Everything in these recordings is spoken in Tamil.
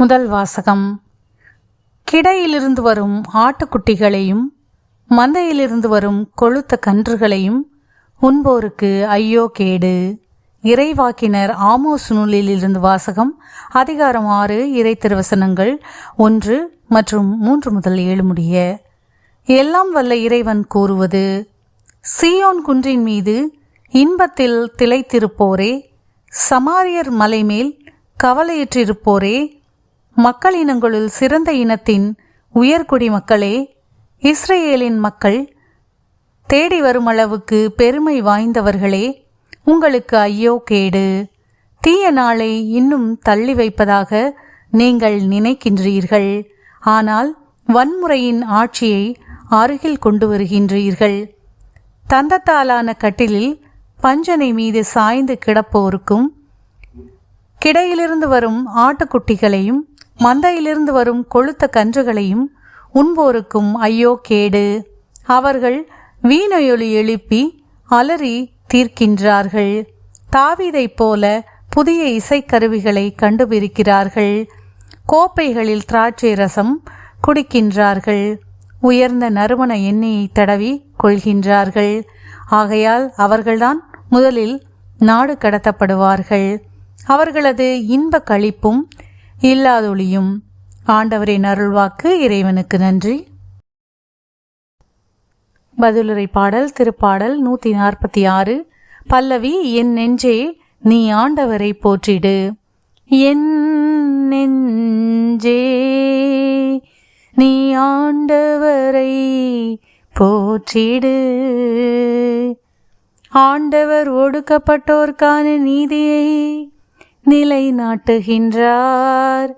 முதல் வாசகம். கிடையிலிருந்து வரும் ஆட்டுக்குட்டிகளையும் மந்தையிலிருந்து வரும் கொழுத்த கன்றுகளையும் உண்போருக்கு ஐயோ கேடு. இறைவாக்கினர் ஆமோஸ் நூலிலிருந்து வாசகம் அதிகாரம் ஆறு இறை திருவசனங்கள் ஒன்று மற்றும் மூன்று முதல் ஏழு முடிய. எல்லாம் வல்ல இறைவன் கூறுவது சீயோன் குன்றின் மீது இன்பத்தில் திளைத்திருப்போரே சமாரியர் மலைமேல் கவலையிற்றிருப்போரே மக்களினங்களுள் சிறந்த இனத்தின் உயர்குடி மக்களே இஸ்ரேலின் மக்கள் தேடி வரும் அளவுக்கு பெருமை வாய்ந்தவர்களே உங்களுக்கு ஐயோ கேடு. தீய நாளை இன்னும் தள்ளி வைப்பதாக நீங்கள் நினைக்கின்றீர்கள். ஆனால் வன்முறையின் ஆட்சியை அருகில் கொண்டு வருகின்றீர்கள். தந்தத்தாலான கட்டிலில் பஞ்சனை மீது சாய்ந்து கிடப்போருக்கும் கிடையிலிருந்து வரும் ஆட்டுக்குட்டிகளையும் மந்தையிலிருந்து வரும் கொழுத்த கன்றுகளையும் உண்போருக்கும் ஐயோ கேடு. அவர்கள் வீணையொலி எழுப்பி அலறி தீர்க்கின்றார்கள். தாவீதைப் போல புதிய இசைக்கருவிகளை கண்டுபிடிக்கிறார்கள் கோப்பைகளில் திராட்சை ரசம் குடிக்கின்றார்கள். உயர்ந்த நறுமண எண்ணெயை தடவி கொள்கின்றார்கள். ஆகையால் அவர்கள்தான் முதலில் நாடு கடத்தப்படுவார்கள். அவர்களது இன்ப கழிப்பும் இல்லாதொழியும். ஆண்டவரின் அருள்வாக்கு இறைவனுக்கு நன்றி. பதிலுரை பாடல் திருப்பாடல் நூற்றி நாற்பத்தி ஆறு. பல்லவி என் நெஞ்சே நீ ஆண்டவரை போற்றிடு. என் நெஞ்சே நீ ஆண்டவரை போற்றிடு. ஆண்டவர் ஒடுக்கப்பட்டோர்க்கான நீதியை நிலைநாட்டுகின்றார்.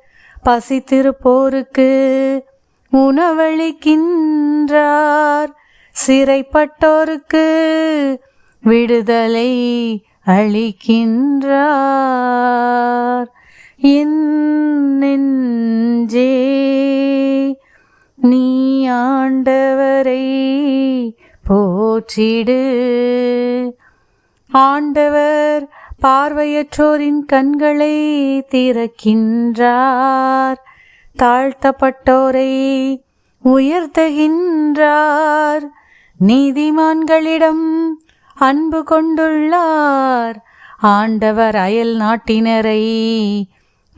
பசித்திருப்போருக்கு உணவளிக்கின்றார். சிறைப்பட்டோருக்கு விடுதலை அளிக்கின்றார். நெஞ்சே நீ ஆண்டவரை போற்றிடு. ஆண்டவர் பார்வையற்றோரின் கண்களை திறக்கின்றார். தாழ்த்தப்பட்டோரை உயர்த்துகின்றார். நீதிமான்களிடம் அன்பு கொண்டுள்ளார். ஆண்டவர் அயல் நாட்டினரை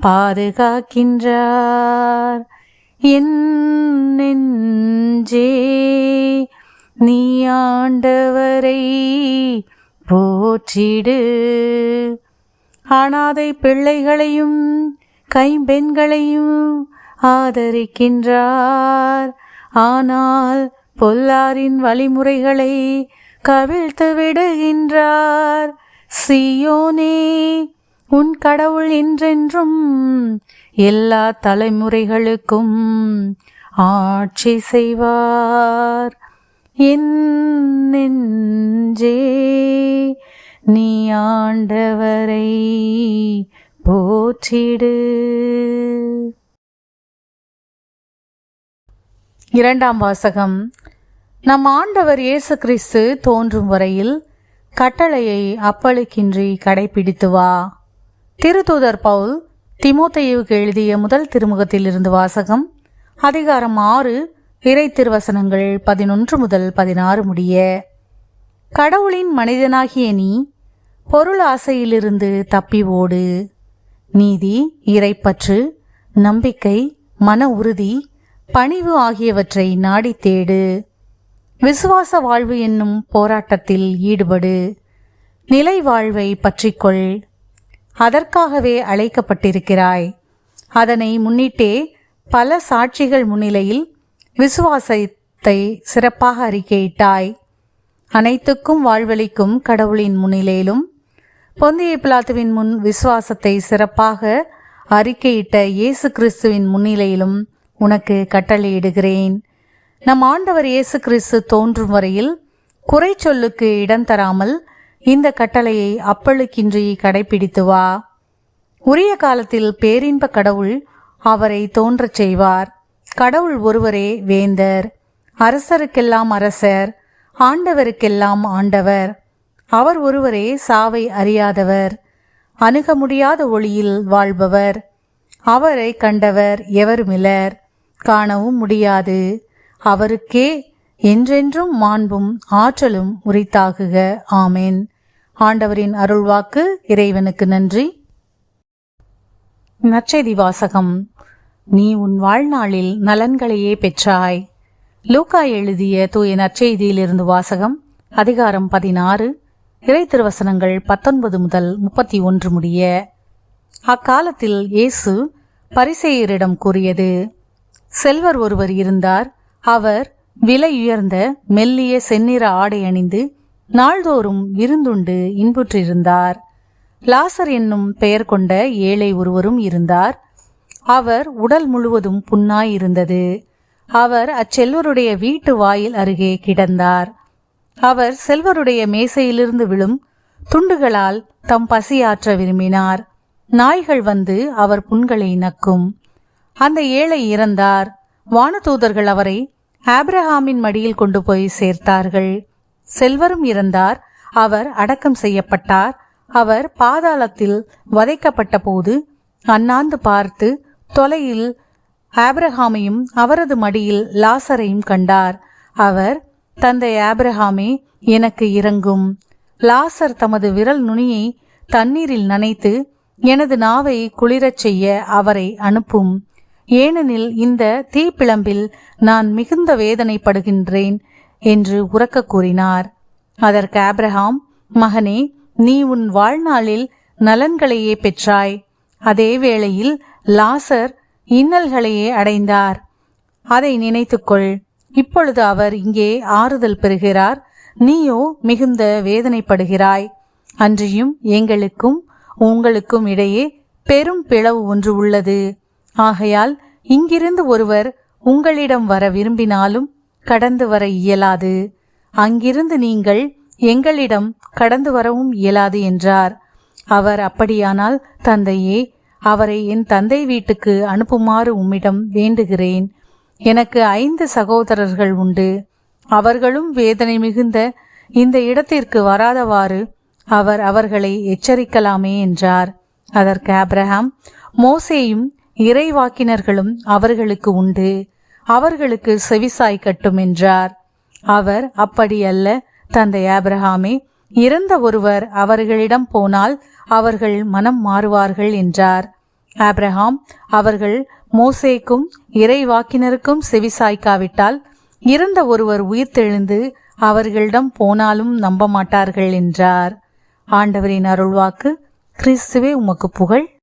பாதுகாக்கின்றார். என் நெஞ்சே நீ ஆண்டவரை போற்றிடு. அனாதை பிள்ளைகளையும் கைம்பெண்களையும் ஆதரிக்கின்றார். ஆனால் பொல்லாரின் வழிமுறைகளை கவிழ்த்து விடுகின்றார். சியோனே உன் கடவுள் என்றென்றும் எல்லா தலைமுறைகளுக்கும் ஆட்சி செய்வார். நெஞ்சே நீ ஆண்டவரை போற்றிடு. இரண்டாம் வாசகம். நம் ஆண்டவர் இயேசு கிறிஸ்து தோன்றும் வரையில் கட்டளையை அப்பளுக்கின்றி கடைபிடித்து வா. திருத்தூதர் பவுல் திமுத்தையுக்கு எழுதிய முதல் திருமுகத்திலிருந்து வாசகம் அதிகாரம் ஆறு இறை திருவசனங்கள் பதினொன்று முதல் பதினாறு முடிய கடவுளின் மனிதனாகிய நீ பொருள் ஆசையிலிருந்து தப்பி ஓடு நீதி இறைப்பற்று நம்பிக்கை மன உறுதி பணிவு ஆகியவற்றை நாடி தேடு. விசுவாச வாழ்வு என்னும் போராட்டத்தில் ஈடுபடு. நிலை வாழ்வை பற்றிக்கொள். அதற்காகவே அழைக்கப்பட்டிருக்கிறாய். அதனை முன்னிட்டே பல சாட்சிகள் முன்னிலையில் விசுவாசத்தை சிறப்பாக அறிக்கையிட்டாய். அனைத்துக்கும் வாழ்வளிக்கும் கடவுளின் முன்னிலையிலும் பொந்திய பிளாத்துவின் முன் விசுவாசத்தை சிறப்பாக அறிக்கையிட்ட இயேசு கிறிஸ்துவின் முன்னிலையிலும் உனக்கு கட்டளையிடுகிறேன். நம் ஆண்டவர் இயேசு கிறிஸ்து தோன்றும் வரையில் குறை சொல்லுக்கு இடம் தராமல் இந்த கட்டளையை அப்பழுக்கின்றி கடைபிடித்து வா. உரிய காலத்தில் பேரின்ப கடவுள் அவரை தோன்றச் செய்வார். கடவுள் ஒருவரே வேந்தர். அரசருக்கெல்லாம் அரசர் ஆண்டவருக்கெல்லாம் ஆண்டவர். அவர் ஒருவரே சாவை அறியாதவர் அணுக முடியாத ஒளியில் வாழ்பவர். அவரை கண்டவர் எவருமிலர் காணவும் முடியாது. அவருக்கே என்றென்றும் மாண்பும் ஆற்றலும் உரித்தாகுக. ஆமேன். ஆண்டவரின் அருள்வாக்கு இறைவனுக்கு நன்றி. நற்செய்தி வாசகம். நீ உன் வாழ்நாளில் நலன்களையே பெற்றாய். லூக்கா எழுதிய தூய நற்செய்தியிலிருந்து வாசகம் அதிகாரம் பதினாறு இறை திருவசனங்கள் பத்தொன்பது முதல் முப்பத்தி ஒன்று முடிய. அக்காலத்தில் இயேசு பரிசெயரிடம் கூறியது செல்வர் ஒருவர் இருந்தார். அவர் விலையுயர்ந்த மெல்லிய செந்நிற ஆடை அணிந்து நாள்தோறும் விருந்துண்டு இன்புற்றிருந்தார். லாசர் என்னும் பெயர் கொண்ட ஏழை ஒருவரும் இருந்தார். அவர் உடல் முழுவதும் புண்ணாய் இருந்தது அவர் அச்செல்வருடைய வீட்டு வாயில் அருகே கிடந்தார். அவர் செல்வருடைய மேசையிலிருந்து விழும் துண்டுகளால் தம் பசியாற்ற விரும்பினார். நாய்கள் வந்து அவர் புண்களை நக்கும். அந்த ஏழை இறந்தார். வானதூதர்கள் அவரை ஆப்ரஹாமின் மடியில் கொண்டு போய் சேர்த்தார்கள். செல்வரும் இறந்தார். அவர் அடக்கம் செய்யப்பட்டார். அவர் பாதாளத்தில் வதைக்கப்பட்ட போது அண்ணாந்து பார்த்து தொலையில் ஆப்ரஹாமையும் அவரது மடியில் லாசரையும் கண்டார். அவர் தந்தை ஆப்ரஹாமே எனக்கு இறங்கும் லாசர் தமது விரல் நுனியை தண்ணீரில் நனைத்து எனது நாவை குளிரச் செய்ய அவரை அனுப்பும். ஏனெனில் இந்த தீப்பிழம்பில் நான் மிகுந்த வேதனைப்படுகின்றேன் என்று உறக்க கூறினார். அதற்கு ஆப்ரஹாம் மகனே நீ உன் வாழ்நாளில் நலன்களையே பெற்றாய். அதே வேளையில் லாசர் இன்னல்களையே அடைந்தார். அதை நினைத்துக்கொள். இப்பொழுது அவர் இங்கே ஆறுதல் பெறுகிறார். நீயோ மிகுந்த வேதனைப்படுகிறாய். அன்றியும் எங்களுக்கும் உங்களுக்கும் இடையே பெரும் பிளவு ஒன்று உள்ளது. ஆகையால் இங்கிருந்து ஒருவர் உங்களிடம் வர விரும்பினாலும் கடந்து வர இயலாது. அங்கிருந்து நீங்கள் எங்களிடம் கடந்து வரவும் இயலாது என்றார். அவர் அப்படியானால் தந்தையே அவரை என் தந்தை வீட்டுக்கு அனுப்புமாறு உம்மிடம் வேண்டுகிறேன். எனக்கு ஐந்து சகோதரர்கள் உண்டு. அவர்களும் வேதனை மிகுந்த இந்த இடத்திற்கு வராதவாறு அவர் அவர்களை எச்சரிக்கலாமே என்றார். அதற்கு ஆப்ரஹாம் மோசேயும் இறைவாக்கினர்களும் அவர்களுக்கு உண்டு. அவர்களுக்கு செவிசாய் கட்டும் என்றார். அவர் அப்படி அல்ல தந்தை ஆப்ரஹாமே இறந்த ஒருவர் அவர்களிடம் போனால் அவர்கள் மனம் மாறுவார்கள் என்றார். ஆப்ரஹாம் அவர்கள் மோசேக்கும் இறைவாக்கினருக்கும் செவிசாய்க்காவிட்டால் இறந்த ஒருவர் உயிர்த்தெழுந்து அவர்களிடம் போனாலும் நம்ப மாட்டார்கள் என்றார். ஆண்டவரின் அருள்வாக்கு கிறிஸ்துவே உமக்கு புகழ்.